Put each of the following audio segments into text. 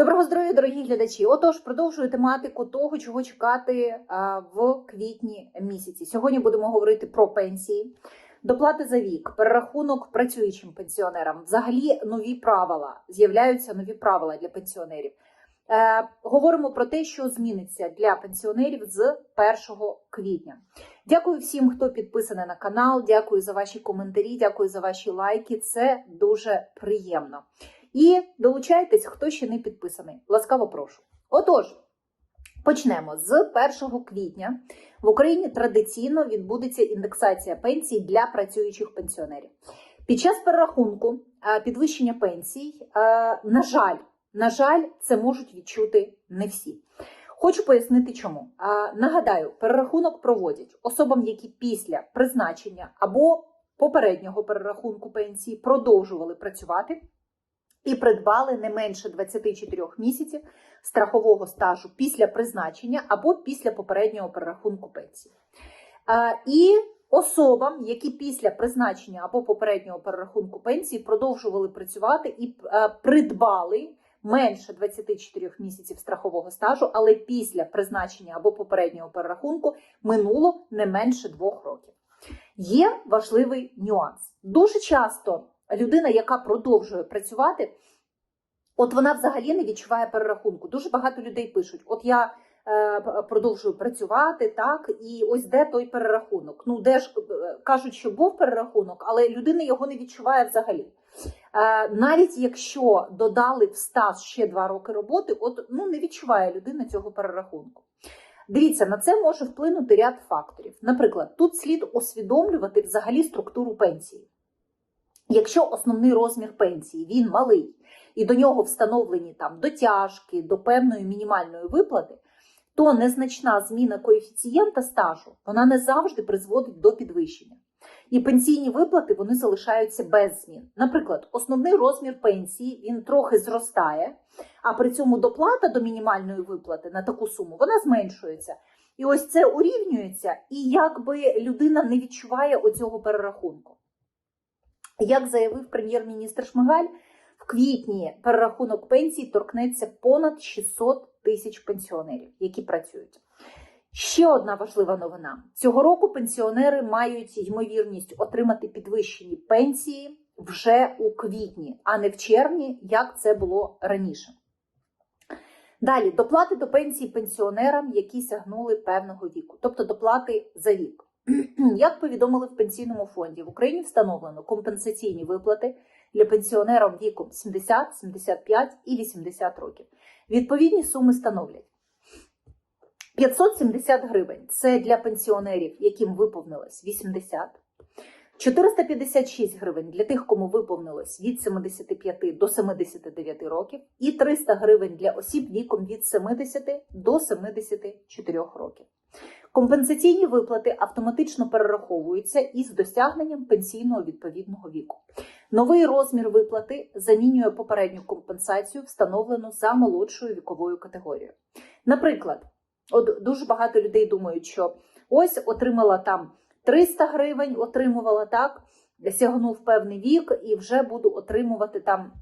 Доброго здоров'я, дорогі глядачі! Отож, продовжую тематику того, чого чекати в квітні місяці. Сьогодні будемо говорити про пенсії, доплати за вік, перерахунок працюючим пенсіонерам. Взагалі нові правила з'являються нові правила для пенсіонерів. Е, говоримо про те, що зміниться для пенсіонерів з 1 квітня. Дякую всім, хто підписаний на канал. Дякую за ваші коментарі, дякую за ваші лайки. Це дуже приємно. І долучайтесь, хто ще не підписаний. Ласкаво прошу. Отож, почнемо з 1 квітня. В Україні традиційно відбудеться індексація пенсій для працюючих пенсіонерів. Під час перерахунку е, підвищення пенсій, е, на жаль, на жаль, це можуть відчути не всі. Хочу пояснити, чому. Е, Нагадаю, перерахунок проводять особам, які після призначення або попереднього перерахунку пенсії продовжували працювати і придбали не менше 24 місяців страхового стажу після призначення або після попереднього перерахунку пенсії. І особам, які після призначення або попереднього перерахунку пенсії продовжували працювати і придбали менше 24 місяців страхового стажу, але після призначення або попереднього перерахунку минуло не менше двох років. Є важливий нюанс. Дуже часто людина, яка продовжує працювати, от вона взагалі не відчуває перерахунку. Дуже багато людей пишуть: от я е, продовжую працювати, так, і ось де той перерахунок. Ну, де ж е, кажуть, що був перерахунок, але людина його не відчуває взагалі. Е, навіть якщо додали в стаж ще два роки роботи, от ну не відчуває людина цього перерахунку. Дивіться, на це може вплинути ряд факторів. Наприклад, тут слід усвідомлювати взагалі структуру пенсії. Якщо основний розмір пенсії він малий, і до нього встановлені там дотяжки до певної мінімальної виплати, то незначна зміна коефіцієнта стажу вона не завжди призводить до підвищення. І пенсійні виплати вони залишаються без змін. Наприклад, основний розмір пенсії він трохи зростає, а при цьому доплата до мінімальної виплати на таку суму вона зменшується. І ось це урівнюється, і якби людина не відчуває оцього перерахунку. Як заявив прем'єр-міністр Шмигаль, в квітні перерахунок пенсій торкнеться понад 600 тисяч пенсіонерів, які працюють. Ще одна важлива новина: цього року пенсіонери мають ймовірність отримати підвищені пенсії вже у квітні, а не в червні, як це було раніше. Далі доплати до пенсії пенсіонерам, які сягнули певного віку, тобто доплати за вік. Як повідомили в пенсійному фонді, в Україні встановлено компенсаційні виплати для пенсіонерів віком 70, 75 і 80 років. Відповідні суми становлять 570 гривень це для пенсіонерів, яким виповнилось 80, 456 гривень для тих, кому виповнилось від 75 до 79 років, і 300 гривень для осіб віком від 70 до 74 років. Компенсаційні виплати автоматично перераховуються із досягненням пенсійного відповідного віку. Новий розмір виплати замінює попередню компенсацію, встановлену за молодшою віковою категорією. Наприклад, от дуже багато людей думають, що ось отримала там 300 гривень, отримувала так, сягнув певний вік і вже буду отримувати там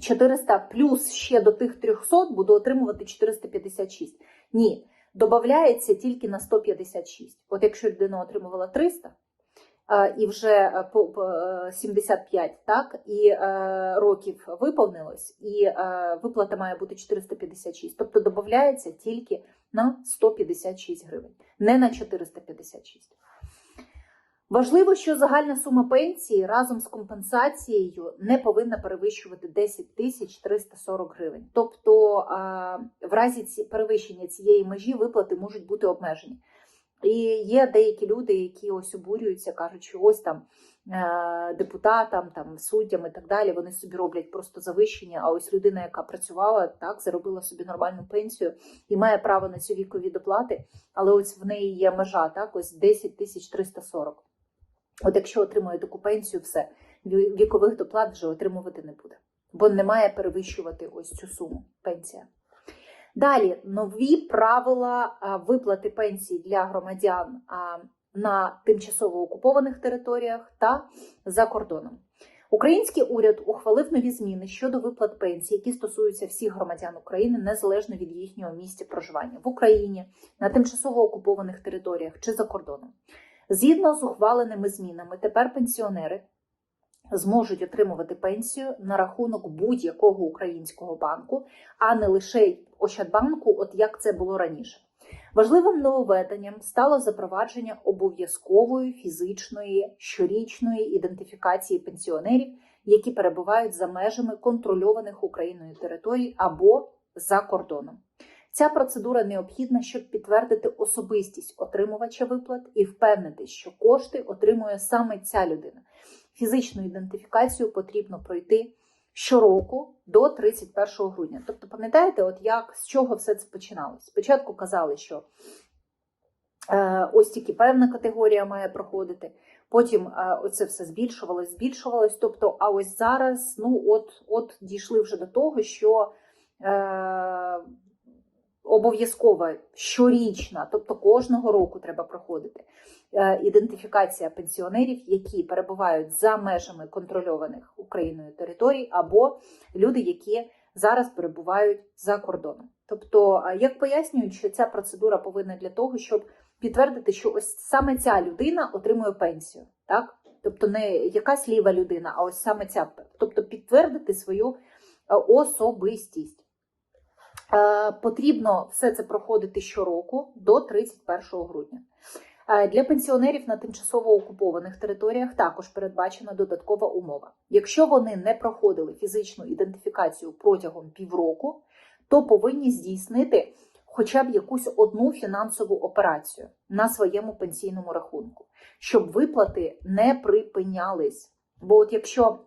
400 плюс ще до тих 300 буду отримувати 456. Ні додається тільки на 156. От якщо людина отримувала 300 і вже по 75 так, і років виповнилось, і виплата має бути 456. Тобто додається тільки на 156 гривень, не на 456. Важливо, що загальна сума пенсії разом з компенсацією не повинна перевищувати 10 тисяч 340 гривень. Тобто, в разі перевищення цієї межі виплати можуть бути обмежені. І є деякі люди, які ось обурюються, кажуть, що ось там е, депутатам, там суддям і так далі, вони собі роблять просто завищення. А ось людина, яка працювала, так заробила собі нормальну пенсію і має право на цю вікові доплати, але ось в неї є межа, так ось 10 тисяч 340. От якщо отримує таку пенсію, все, вікових доплат вже отримувати не буде, бо не має перевищувати ось цю суму пенсія. Далі нові правила виплати пенсій для громадян на тимчасово окупованих територіях та за кордоном. Український уряд ухвалив нові зміни щодо виплат пенсій, які стосуються всіх громадян України незалежно від їхнього місця проживання в Україні, на тимчасово окупованих територіях чи за кордоном. Згідно з ухваленими змінами, тепер пенсіонери зможуть отримувати пенсію на рахунок будь-якого українського банку, а не лише Ощадбанку, от як це було раніше. Важливим нововведенням стало запровадження обов'язкової фізичної щорічної ідентифікації пенсіонерів, які перебувають за межами контрольованих Україною територій або за кордоном. Ця процедура необхідна, щоб підтвердити особистість отримувача виплат і впевнити, що кошти отримує саме ця людина. Фізичну ідентифікацію потрібно пройти щороку до 31 грудня. Тобто, пам'ятаєте, от як з чого все це починалось? Спочатку казали, що е, ось тільки певна категорія має проходити. Потім е, оце все збільшувалось, збільшувалось. Тобто, а ось зараз, ну от, от дійшли вже до того, що е, обов'язкова щорічна, тобто кожного року треба проходити е, ідентифікація пенсіонерів, які перебувають за межами контрольованих Україною територій, або люди, які зараз перебувають за кордоном. Тобто, е, як пояснюють, що ця процедура повинна для того, щоб підтвердити, що ось саме ця людина отримує пенсію, так? Тобто не якась ліва людина, а ось саме ця, тобто підтвердити свою е, особистість. Е, Потрібно все це проходити щороку до 31 грудня. Е, Для пенсіонерів на тимчасово окупованих територіях також передбачена додаткова умова. Якщо вони не проходили фізичну ідентифікацію протягом півроку, то повинні здійснити хоча б якусь одну фінансову операцію на своєму пенсійному рахунку, щоб виплати не припинялись. Бо от якщо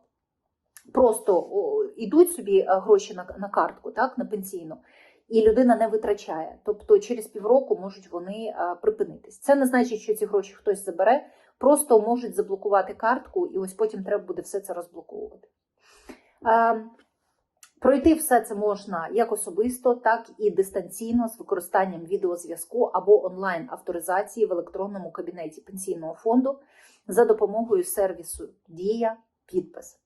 просто о, ідуть собі е, гроші на, на картку, так, на пенсійну, і людина не витрачає, тобто через півроку можуть вони е, припинитись. Це не значить, що ці гроші хтось забере, просто можуть заблокувати картку, і ось потім треба буде все це розблоковувати. Е, Пройти все це можна як особисто, так і дистанційно з використанням відеозв'язку або онлайн авторизації в електронному кабінеті пенсійного фонду за допомогою сервісу Дія Підпис.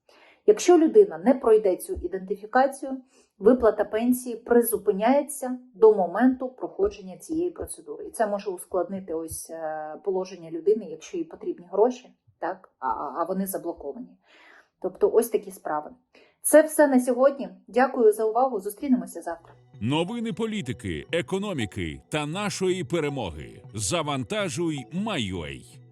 Якщо людина не пройде цю ідентифікацію, виплата пенсії призупиняється до моменту проходження цієї процедури. І це може ускладнити ось е, положення людини, якщо їй потрібні гроші, так а, вони заблоковані. Тобто, ось такі справи. Це все на сьогодні. Дякую за увагу. Зустрінемося завтра. Новини політики, економіки та нашої перемоги. Завантажуй, Майой.